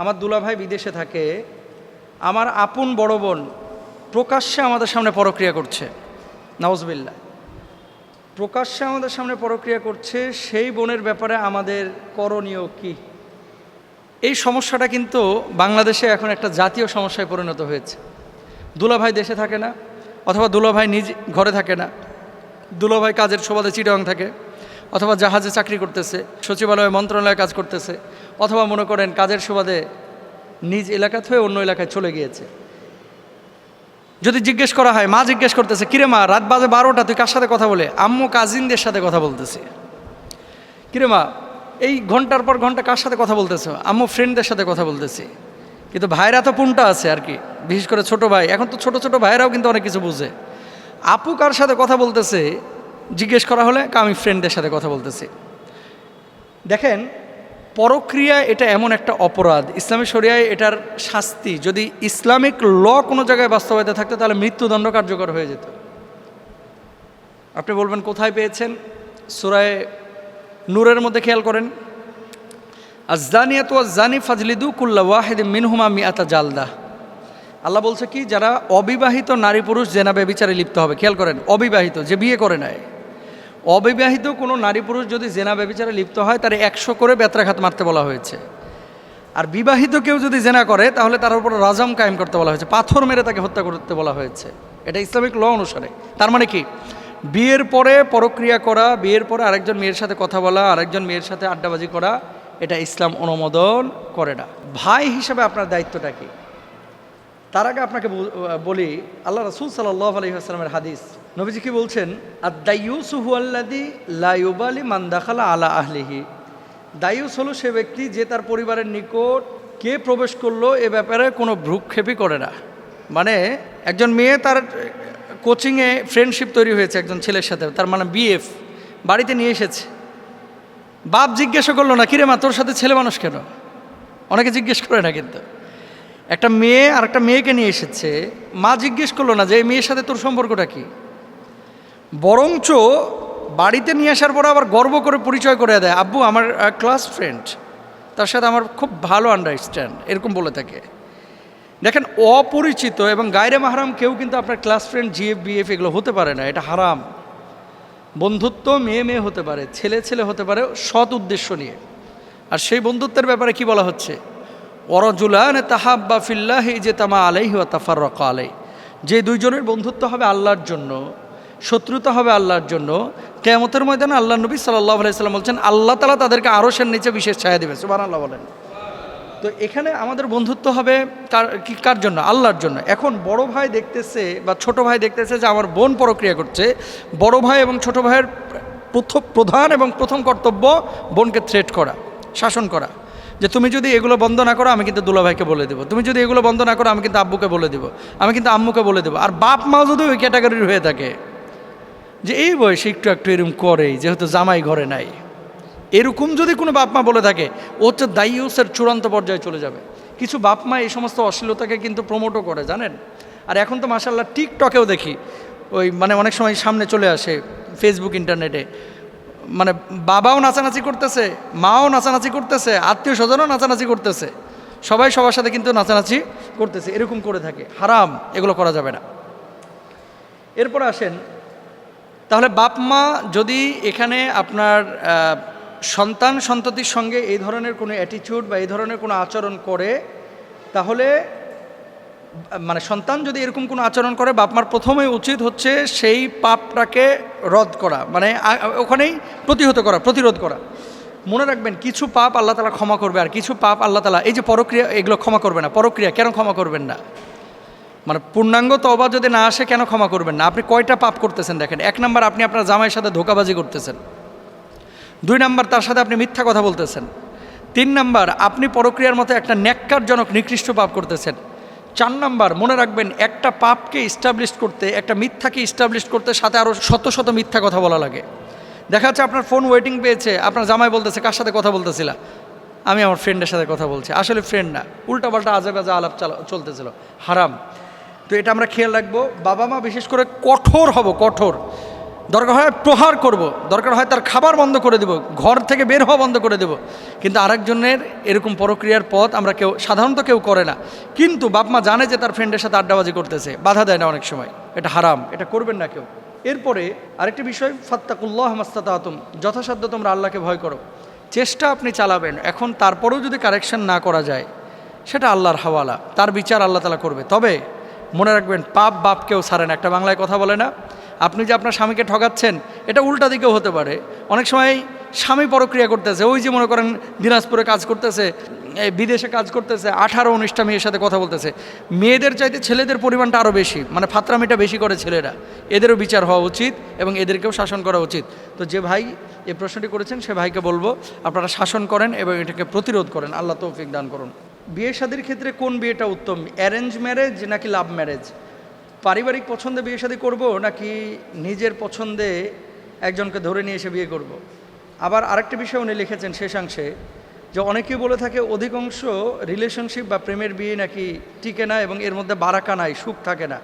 আমার দুলাভাই বিদেশে থাকে, আমার আপন বড় বোন প্রকাশ্যে আমাদের সামনে পরক্রিয়া করছে নওয়াজবিল্লা প্রকাশ্যে আমাদের সামনে পরক্রিয়া করছে, সেই বোনের ব্যাপারে আমাদের করণীয় কি? এই সমস্যাটা কিন্তু বাংলাদেশে এখন একটা জাতীয় সমস্যায় পরিণত হয়েছে। দুলাভাই দেশে থাকে না, অথবা দুলাভাই নিজ ঘরে থাকে না, দুলাভাই কাজের সুবাদে চিটং থাকে, অথবা জাহাজে চাকরি করতেছে, সচিবালয় মন্ত্রণালয়ে কাজ করতেছে অথবা মনে করেন কাজের সুবাদে নিজ এলাকা থেকে অন্য এলাকায় চলে গিয়েছে। যদি জিজ্ঞেস করা হয়, মা জিজ্ঞেস করতেছে, কিরে মা, রাত বাজে বারোটা, তুই কার সাথে কথা বলে? আম্মু কাজিনদের সাথে কথা বলতেছে। কিরে মা, এই ঘণ্টার পর ঘণ্টা কার সাথে কথা বলতেছো? আম্মু ফ্রেন্ডদের সাথে কথা বলতেছি। কিন্তু ভাইরা তো পুনটা আছে আর কি, বিশেষ করে ছোট ভাই। এখন তো ছোট ছোট ভাইরাও কিন্তু অনেক কিছু বুঝে। আপু কার সাথে কথা বলতেছে, জিজ্ঞেস করা হলে, আমি ফ্রেন্ডদের সাথে কথা বলতেছি। দেখেন পরক্রিয়া এটা এমন একটা অপরাধ। ইসলামী শরিয়ায় এটার শাস্তি, যদি ইসলামিক ল কোনো জায়গায় বাস্তবায়িত থাকতো, তাহলে মৃত্যুদণ্ড কার্যকর হয়ে যেত। আপনি বলবেন, কোথায় পেয়েছেন? সুরায় নূরের মধ্যে খেয়াল করেন। আজানিয়াত জানি ফাজলিদু কুল্লা ওয়াহেদ মিনহুমা মিয়াতা জালদা। আল্লাহ বলছে কি, যারা অবিবাহিত নারী পুরুষ জেনাবে বিচারে লিপ্ত হবে, খেয়াল করেন, অবিবাহিত, যে বিয়ে করে নেয় অবিবাহিত কোনো নারী পুরুষ যদি জেনা ব্যবিচারে লিপ্ত হয়, তার একশো করে বেত্রাঘাত মারতে বলা হয়েছে। আর বিবাহিত কেউ যদি জেনা করে, তাহলে তার উপর রাজম কায়েম করতে বলা হয়েছে। পাথর মেরে তাকে হত্যা করতে বলা হয়েছে। এটা ইসলামিক ল অনুসারে। তার মানে কি? বিয়ের পরে পরক্রিয়া করা, বিয়ের পরে আরেকজন মেয়ের সাথে কথা বলা, আরেকজন মেয়ের সাথে আড্ডাবাজি করা, এটা ইসলাম অনুমোদন করে না। ভাই হিসাবে আপনার দায়িত্বটা কি? তার আগে আপনাকে বল- আল্লাহ রসুল সাল্লাহ আলহিহাস্লামের হাদিস নবীজি কি বলছেন? আদাইউসুহু আল্লাদি লাইবালি মান্দাখালা আলা আহলিহি। দায়ুস হলো সে ব্যক্তি যে তার পরিবারের নিকট কে প্রবেশ করল এ ব্যাপারে কোনো ভ্রুক্ষেপই করে না। মানে একজন মেয়ে তার কোচিংয়ে ফ্রেন্ডশিপ তৈরি হয়েছে একজন ছেলের সাথে, তার মানে বিএফ বাড়িতে নিয়ে এসেছে। বাপ জিজ্ঞাসা করল, না, কিরে মা, তোর সাথে ছেলে মানুষ কেন? অনেকে জিজ্ঞেস করে না কিন্তু। একটা মেয়ে আর একটা মেয়েকে নিয়ে এসেছে, মা জিজ্ঞেস করল, না, যে এই মেয়ের সাথে তোর সম্পর্কটা কি? বরঞ্চ বাড়িতে নিয়ে আসার পর আবার গর্ব করে পরিচয় করে দেয়, আব্বু, আমার ক্লাস ফ্রেন্ড তার সাথে আমার খুব ভালো আন্ডারস্ট্যান্ড এরকম বলে থাকে। দেখেন, অপরিচিত এবং গায়রে মাহারাম কেউ কিন্তু আপনার ক্লাস ফ্রেন্ড জিএফ বিএফ এগুলো হতে পারে না, এটা হারাম। বন্ধুত্ব মেয়ে মেয়ে হতে পারে, ছেলে ছেলে হতে পারে, সৎ উদ্দেশ্য নিয়ে। আর সেই বন্ধুত্বের ব্যাপারে কি বলা হচ্ছে? অরজুলান তাহাব্বা ফিল্লাহ যে তামা আলাইহি ওয়া তাফাররাকা আলাই যে দুইজনের বন্ধুত্ব হবে আল্লাহর জন্য শত্রুতা হবে আল্লাহর জন্য। কেয়ামতের ময়দানে আল্লাহ নবী সাল্লাহ আলাইসাল্লাম বলছেন, আল্লাহ তালা তাদেরকে আরও আরশের নিচে বিশেষ ছায়া দেবে সুবান আল্লাহ বলেন। তো এখানে আমাদের বন্ধুত্ব হবে কার, কি, কার জন্য? আল্লাহর জন্য। এখন বড় ভাই দেখতেছে বা ছোট ভাই দেখতেছে যে আমার বোন পরক্রিয়া করছে। বড় ভাই এবং ছোট ভাইয়ের প্রথম, প্রধান এবং প্রথম কর্তব্য বোনকে থ্রেট করা, শাসন করা। যে তুমি যদি এগুলো বন্ধ না করো, আমি কিন্তু দুলাভাইকে বলে দেবো। তুমি যদি এগুলো বন্ধ না করো, আমি কিন্তু আব্বুকে বলে দেবো। আমি কিন্তু আম্মুকে বলে দেবো। আর বাপ মাও যদি ওই ক্যাটাগরির হয়ে থাকে যে এই বয়সে একটু একটু এরকম করেই যেহেতু জামাই ঘরে নাই। এরকম যদি কোনো বাপ মা বলে থাকে, ও হচ্ছে দায়ুসের চূড়ান্ত পর্যায়ে চলে যাবে। কিছু বাপ মা এই সমস্ত অশ্লীলতাকে কিন্তু প্রমোটও করে, জানেন? আর এখন তো মাসাল্লাহ টিকটকেও দেখি, ওই মানে অনেক সময় সামনে চলে আসে ফেসবুক ইন্টারনেটে মানে বাবাও নাচানাচি করতেছে, মাও নাচানাচি করতেছে আত্মীয় স্বজনও নাচানাচি করতেছে। সবাই সবার সাথে কিন্তু নাচানাচি করতেছে, এরকম করে থাকে। হারাম, এগুলো করা যাবে না। এরপর আসেন তাহলে বাপ মা যদি এখানে আপনার সন্তান সন্ততির সঙ্গে এই ধরনের কোনো অ্যাটিটিউড বা এই ধরনের কোনো আচরণ করে, তাহলে মানে সন্তান যদি এরকম কোনো আচরণ করে বাপমার প্রথমে উচিত হচ্ছে সেই পাপটাকে রদ করা মানে ওখানেই প্রতিহত করা, প্রতিরোধ করা। মনে রাখবেন, কিছু পাপ আল্লাহ তালা ক্ষমা করবে আর কিছু পাপ আল্লাহ তালা, এই যে পরক্রিয়া, এগুলো ক্ষমা করবে না, পরক্রিয়া কেন ক্ষমা করবেন না? মানে পূর্ণাঙ্গ তবা যদি না আসে কেন ক্ষমা করবেন না? আপনি কয়টা পাপ করতেছেন দেখেন? এক নাম্বার আপনি আপনার জামাইয়ের সাথে ধোকাবাজি করতেছেন। দুই নাম্বার তার সাথে আপনি মিথ্যা কথা বলতেছেন। তিন নাম্বার আপনি পরক্রিয়ার মতো একটা ন্যাক্কারজনক নিকৃষ্ট পাপ করতেছেন। চার নাম্বার মনে রাখবেন একটা পাপকে ইস্টাবলিশ করতে, একটা মিথ্যাকে ইস্টাবলিশ করতে সাথে আরও শত শত মিথ্যা কথা বলা লাগে। দেখা যাচ্ছে আপনার ফোন ওয়েটিং পেয়েছে, আপনার জামাই বলতেছে, কার সাথে কথা বলতেছিলা? আমি আমার ফ্রেন্ডের সাথে কথা বলছি। আসলে ফ্রেন্ড না, উল্টাপাল্টা আজে বাজে আলাপ চালা চলতেছিল। হারাম। তো এটা আমরা খেয়াল রাখব। বাবা মা বিশেষ করে কঠোর হব, কঠোর। দরকার হয় প্রহার করব। দরকার হয় তার খাবার বন্ধ করে দেব, ঘর থেকে বের হওয়া বন্ধ করে দেব। কিন্তু আরেকজনের এরকম প্রক্রিয়ার পথ আমরা কেউ, সাধারণত কেউ করে না। কিন্তু বাপ মা জানে যে তার ফ্রেন্ডের সাথে আড্ডাবাজি করতেছে, বাধা দেয় না অনেক সময়। এটা হারাম, এটা করবেন না কেউ। এরপরে আরেকটি বিষয়, ফাত্তাকুল্লাহ মাস্তাতাতুম, যথাসাধ্য তোমরা আল্লাহকে ভয় করো। চেষ্টা আপনি চালাবেন, এখন তারপরেও যদি কারেকশন না করা যায়, সেটা আল্লাহর হাওয়ালা, তার বিচার আল্লাহ তালা করবে। তবে মনে রাখবেন, পাপ বাপ কেউ ছাড়েন একটা বাংলায় কথা বলে না, আপনি যে আপনার স্বামীকে ঠগাচ্ছেন এটা উল্টা দিকেও হতে পারে। অনেক সময় স্বামী পরক্রিয়া করতেছে, ওই যে মনে করেন দিনাজপুরে কাজ করতেছে বিদেশে কাজ করতেছে, আঠারো উনিশটা মেয়ের সাথে কথা বলতেছে। মেয়েদের চাইতে ছেলেদের পরিমাণটা আরও বেশি মানে ফাতরামিটা বেশি করে ছেলেরা। এদেরও বিচার হওয়া উচিত এবং এদেরকেও শাসন করা উচিত। তো যে ভাই এই প্রশ্নটি করেছেন, সে ভাইকে বলব, আপনারা শাসন করেন এবং এটাকে প্রতিরোধ করেন। আল্লাহ তৌফিক দান করুন। বিয়ে শাদির ক্ষেত্রে কোন বিয়েটা উত্তম? অ্যারেঞ্জ ম্যারেজ নাকি লাভ ম্যারেজ পারিবারিক পছন্দে বিয়ে শাদী করব নাকি নিজের পছন্দে একজনকে ধরে নিয়ে এসে বিয়ে করব। আবার আরেকটি বিষয় উনি লিখেছেন শেষাংশে, যে অনেকেই বলে থাকে অধিকাংশ রিলেশনশিপ বা প্রেমের বিয়ে নাকি টিকে না এবং এর মধ্যে বারাকা নাই, সুখ থাকে না।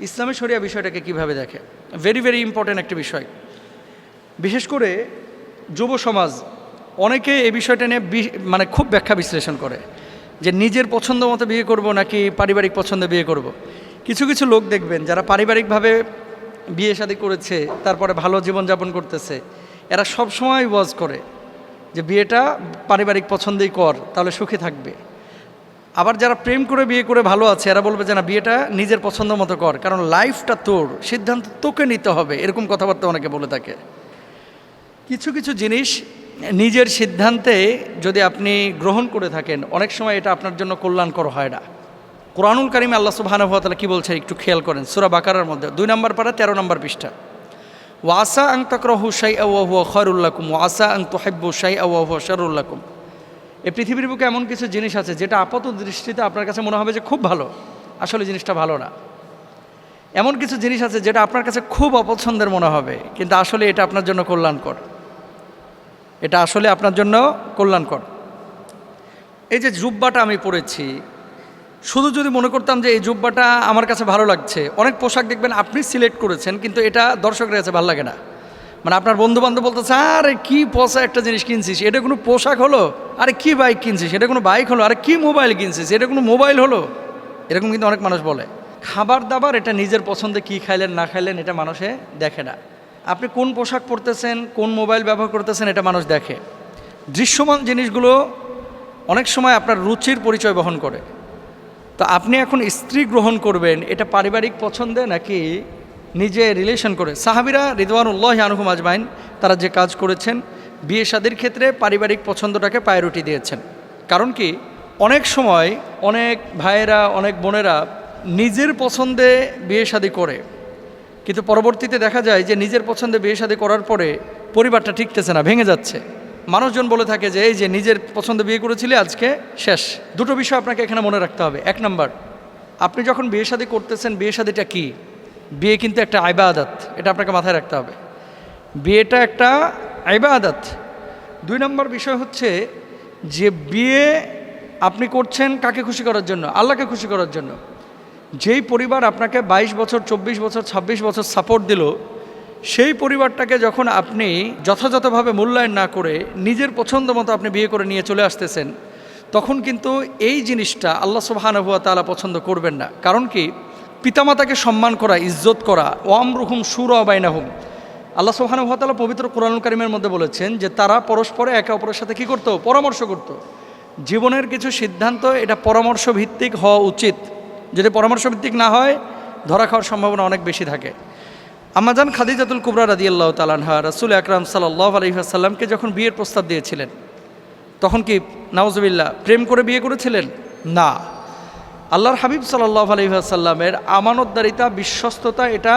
ইসলামী শরিয়া বিষয়টাকে কীভাবে দেখে? ভেরি ভেরি ইম্পর্ট্যান্ট একটি বিষয়। বিশেষ করে যুব সমাজ অনেকে এই বিষয়টা নিয়ে মানে খুব ব্যাখ্যা বিশ্লেষণ করে। যে নিজের পছন্দ মতো বিয়ে করব নাকি পারিবারিক পছন্দে বিয়ে করব। কিছু কিছু লোক দেখবেন যারা পারিবারিকভাবে বিয়ে শাদী করেছে, তারপরে ভালো জীবনযাপন করতেছে, এরা সব সময় ওয়াজ করে যে বিয়েটা পারিবারিক পছন্দেই কর, তাহলে সুখে থাকবে আবার যারা প্রেম করে বিয়ে করে ভালো আছে, এরা বলবে যে না, বিয়েটা নিজের পছন্দ মতো কর, কারণ লাইফটা তোর, সিদ্ধান্ত তোকে নিতে হবে, এরকম কথাবার্তা অনেকে বলে থাকে কিছু কিছু জিনিস নিজের সিদ্ধান্তে যদি আপনি গ্রহণ করে থাকেন, অনেক সময় এটা আপনার জন্য কল্যাণকর হয় না। কোরআনুল কারিমে আল্লাহ সুবাহানুভাতালা কী বলছে একটু খেয়াল করেন, সুরা বাকারার মধ্যে, দুই নম্বর পারা তেরো নম্বর পৃষ্ঠা। ওয়াসা আং তকরহু শাই আউহু খয়রুল্লাকুম ওয়াসা আং তোহেব্বু শাই আউহু শরুল্লাকুম এই পৃথিবীর বুকে এমন কিছু জিনিস আছে যেটা আপাত দৃষ্টিতে আপনার কাছে মনে হবে যে খুব ভালো, আসলে জিনিসটা ভালো না। এমন কিছু জিনিস আছে যেটা আপনার কাছে খুব অপছন্দের মনে হবে, কিন্তু আসলে এটা আপনার জন্য কল্যাণকর। এটা আসলে আপনার জন্য কল্যাণকর। এই যে জুব্বাটা আমি পরেছি, শুধু যদি মনে করতাম যে এই জুব্বাটা আমার কাছে ভালো লাগছে, অনেক পোশাক দেখবেন আপনি সিলেক্ট করেছেন, কিন্তু এটা দর্শকের কাছে ভালো লাগে না। মানে আপনার বন্ধু বান্ধব বলতেছে, আরে কি পয়সা একটা জিনিস কিনছিস, এটা কোনো পোশাক হলো? আরে কি বাইক কিনছিস, এটা কোনো বাইক হলো? আরে কি মোবাইল কিনছিস, এটা কোনো মোবাইল হলো? এরকম কিন্তু অনেক মানুষ বলে। খাবার দাবার, এটা নিজের পছন্দে কি খাইলেন, না খাইলেন, এটা মানুষে দেখে না। আপনি কোন পোশাক পরতেছেন, কোন মোবাইল ব্যবহার করতেছেন, এটা মানুষ দেখে। দৃশ্যমান জিনিসগুলো অনেক সময় আপনার রুচির পরিচয় বহন করে। তো আপনি এখন স্ত্রী গ্রহণ করবেন, এটা পারিবারিক পছন্দে নাকি নিজে রিলেশন করে? সাহাবিরা রিদওয়ানুল্লাহ আনহুম আজমাইন, তারা যে কাজ করেছেন, বিয়ে শাদির ক্ষেত্রে পারিবারিক পছন্দটাকে প্রায়োরিটি দিয়েছেন। কারণ কি? অনেক সময় অনেক ভাইয়েরা, অনেক বোনেরা নিজের পছন্দে বিয়ে শাদি করে। কিন্তু পরবর্তীতে দেখা যায় যে নিজের পছন্দে বিয়ে শাদী করার পরে পরিবারটা ঠিকতেছে না, ভেঙে যাচ্ছে। মানুষজন বলে থাকে যে, এই যে নিজের পছন্দে বিয়ে করেছিলে, আজকে শেষ। দুটো বিষয় আপনাকে এখানে মনে রাখতে হবে। এক নম্বর, আপনি যখন বিয়ে শাদী করতেছেন, বিয়ে শাদীটা কি? বিয়ে কিন্তু একটা আইবাদত, এটা আপনাকে মাথায় রাখতে হবে। বিয়েটা একটা আইবাদত। দুই নম্বর বিষয় হচ্ছে যে, বিয়ে আপনি করছেন কাকে খুশি করার জন্য? আল্লাহকে খুশি করার জন্য। যেই পরিবার আপনাকে ২২ বছর, চব্বিশ বছর ২৬ বছর সাপোর্ট দিল, সেই পরিবারটাকে যখন আপনি যথাযথভাবে মূল্যায়ন না করে নিজের পছন্দ মতো আপনি বিয়ে করে নিয়ে চলে আসতেছেন, তখন কিন্তু এই জিনিসটা আল্লাহ সুবাহানুয়া তালা পছন্দ করবেন না। কারণ কি? পিতামাতাকে সম্মান করা, ইজ্জত করা ওয়াম রুহুম সুর অবাইনাহুম আল্লাহ সুবাহানুয়া তালা পবিত্র কোরআন কারিমের মধ্যে বলেছেন যে, তারা পরস্পরে একে অপরের সাথে কী করতো? পরামর্শ করত। জীবনের কিছু সিদ্ধান্ত এটা পরামর্শ ভিত্তিক হওয়া উচিত। যদি পরামর্শ ভিত্তিক না হয়, ধরা খাওয়ার সম্ভাবনা অনেক বেশি থাকে। আমাজান খাদিজাতুল কুবরা রাদি আল্লাহ তালানহা রসুল আকরাম সাল্লাহ আলহিহাসাল্লামকে যখন বিয়ের প্রস্তাব দিয়েছিলেন, তখন কি নওয়াজবিল্লা প্রেম করে বিয়ে করেছিলেন? না। আল্লাহর হাবিব সাল্লাহ আলহিহাসাল্লামের আমানতদারিতা, বিশ্বস্ততা, এটা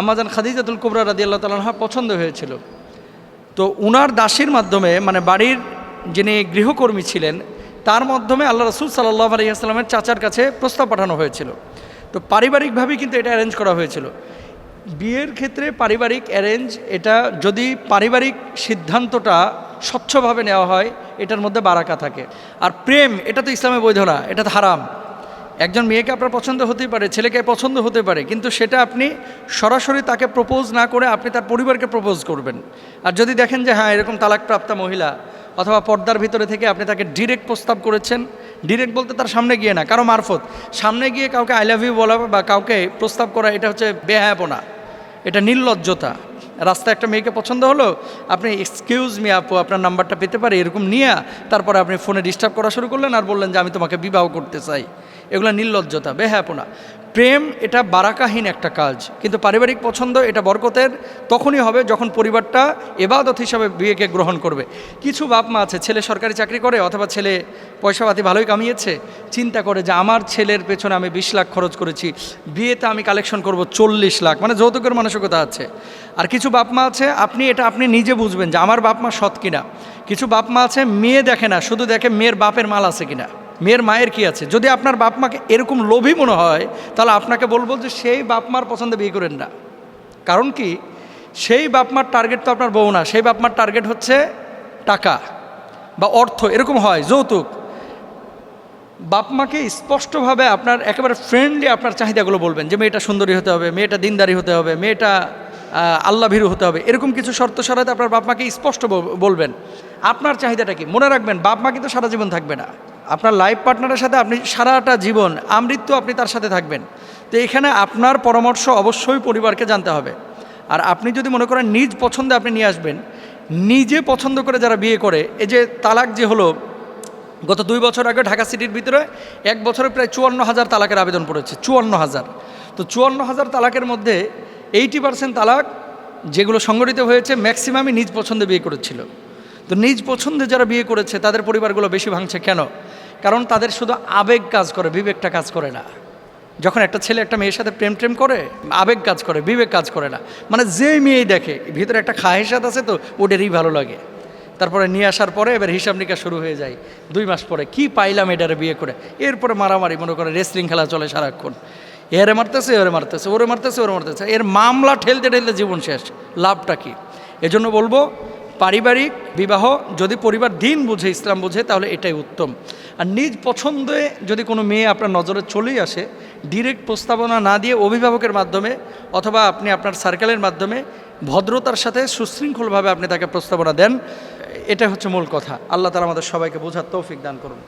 আমাজান খাদিজাতুল কুবরা রাদি আল্লাহ তালানহা পছন্দ হয়েছিল। তো উনার দাসীর মাধ্যমে মানে বাড়ির যিনি গৃহকর্মী ছিলেন তার মাধ্যমে আল্লাহ রসুল সাল্লাহ আলহিহাস্লামের চাচার কাছে প্রস্তাব পাঠানো হয়েছিল। তো পারিবারিকভাবেই কিন্তু এটা অ্যারেঞ্জ করা হয়েছিল। বিয়ের ক্ষেত্রে পারিবারিক অ্যারেঞ্জ এটা যদি পারিবারিক সিদ্ধান্তটা স্বচ্ছভাবে নেওয়া হয়, এটার মধ্যে বারাকা থাকে। আর প্রেম, এটা তো ইসলামে বৈধ না, এটা তো হারাম। একজন মেয়েকে আপনার পছন্দ হতেই পারে, ছেলেকে পছন্দ হতে পারে, কিন্তু সেটা আপনি সরাসরি তাকে প্রপোজ না করে আপনি তার পরিবারকে প্রপোজ করবেন। আর যদি দেখেন যে হ্যাঁ এরকম তালাকপ্রাপ্তা মহিলা অথবা পর্দার ভিতরে থেকে আপনি তাকে ডিরেক্ট প্রস্তাব করেছেন। ডিরেক্ট বলতে তার সামনে গিয়ে না, কারও মারফত। সামনে গিয়ে কাউকে আই লাভ ইউ বলা বা কাউকে প্রস্তাব করা, এটা হচ্ছে বেহায়াপনা। এটা নির্লজ্জতা। রাস্তায় একটা মেয়েকে পছন্দ হলো, আপনি এক্সকিউজ মি আপু, আপনার নাম্বারটা পেতে পারি? এরকম নিয়ে তারপরে আপনি ফোনে ডিস্টার্ব করা শুরু করলেন আর বললেন যে, আমি তোমাকে বিবাহ করতে চাই। এগুলো নির্লজ্জতা, বেহায়াপনা। প্রেম এটা বারাকাহীন একটা কাজ। কিন্তু পারিবারিক পছন্দ এটা বরকতের, তখনই হবে যখন পরিবারটা এবাদত হিসাবে বিয়েকে গ্রহণ করবে। কিছু বাপ মা আছে, ছেলে সরকারি চাকরি করে অথবা ছেলে পয়সাপাতি ভালোই কামিয়েছে, চিন্তা করে যে আমার ছেলের পেছনে আমি বিশ লাখ খরচ করেছি, বিয়েতে আমি কালেকশন করব চল্লিশ লাখ মানে যৌতুকের মানসিকতা আছে। আর কিছু বাপ মা আছে, আপনি এটা আপনি নিজে বুঝবেন যে আমার বাপ মা সৎ কিনা। কিছু বাপ মা আছে, মেয়ে দেখে না, শুধু দেখে মেয়ের বাপের মাল আছে কিনা। মেয়ের মায়ের কি আছে? যদি আপনার বাপ মাকে এরকম লোভী মনে হয় তাহলে আপনাকে বলব যে সেই বাপ মার পছন্দে বিয়ে করেন না। কারণ কি? সেই বাপ মার টার্গেট তো আপনার বউ না সেই বাপ মার টার্গেট হচ্ছে টাকা বা অর্থ এরকম হয় যৌতুক। বাপ মাকে স্পষ্টভাবে আপনার একেবারে ফ্রেন্ডলি আপনার চাহিদাগুলো বলবেন যে মেয়েটা সুন্দরী হতে হবে মেয়েটা দিনদারি হতে হবে মেয়েটা আহ, আল্লাহ ভীরু হতে হবে এরকম কিছু শর্ত সারাতে আপনার বাপ মাকে স্পষ্ট বল- বলবেন। আপনার চাহিদাটা কি? মনে রাখবেন বাপ মা কিন্তু সারা জীবন থাকবে না। আপনার লাইফ পার্টনারের সাথে আপনি সারাটা জীবন আমৃত্যু আপনি তার সাথে থাকবেন। তো এখানে আপনার পরামর্শ অবশ্যই পরিবারকে জানতে হবে। আর আপনি যদি মনে করেন নিজ পছন্দে আপনি নিয়ে আসবেন, নিজে পছন্দ করে যারা বিয়ে করে, এই যে তালাক যে হলো, গত দুই বছর আগে ঢাকা সিটির ভিতরে এক বছরে প্রায় চুয়ান্ন হাজার তালাকের আবেদন পড়েছে, চুয়ান্ন হাজার। তো চুয়ান্ন হাজার তালাকের মধ্যে এইটি পার্সেন্ট তালাক যেগুলো সংগঠিত হয়েছে ম্যাক্সিমামই নিজ পছন্দে বিয়ে করেছিল। তো নিজ পছন্দে যারা বিয়ে করেছে, তাদের পরিবারগুলো বেশি ভাঙছে কেন? কারণ তাদের শুধু আবেগ কাজ করে, বিবেকটা কাজ করে না। যখন একটা ছেলে একটা মেয়ের সাথে প্রেম প্রেম করে, আবেগ কাজ করে, বিবেক কাজ করে না। মানে যে মেয়েই দেখে, ভিতরে একটা খাহেসাত আছে তো ওটারই ভালো লাগে। তারপরে নিয়ে আসার পরে এবার হিসাব নিকাশ শুরু হয়ে যায়, দুই মাস পরে। কি পাইলাম এটারে বিয়ে করে? এরপরে মারামারি, মনে করে রেসলিং খেলা চলে সারাক্ষণ। এরে মারতেছে, ওরে মারতেছে ওরে মারতেছে ওরে মারতেছে। এর মামলা ঠেলতে ঠেলতে জীবন শেষ। লাভটা কি? এজন্য বলব পারিবারিক বিবাহ যদি পরিবার দিন বুঝে, ইসলাম বুঝে, তাহলে এটাই উত্তম। আর নিজ পছন্দে যদি কোনো মেয়ে আপনার নজরে চলেই আসে ডিরেক্ট প্রস্তাবনা না দিয়ে অভিভাবকের মাধ্যমে অথবা আপনি আপনার সার্কেলের মাধ্যমে ভদ্রতার সাথে সুশৃঙ্খলভাবে আপনি তাকে প্রস্তাবনা দেন এটা হচ্ছে মূল কথা। আল্লাহ তালা আমাদের সবাইকে বোঝার তৌফিক দান করুন।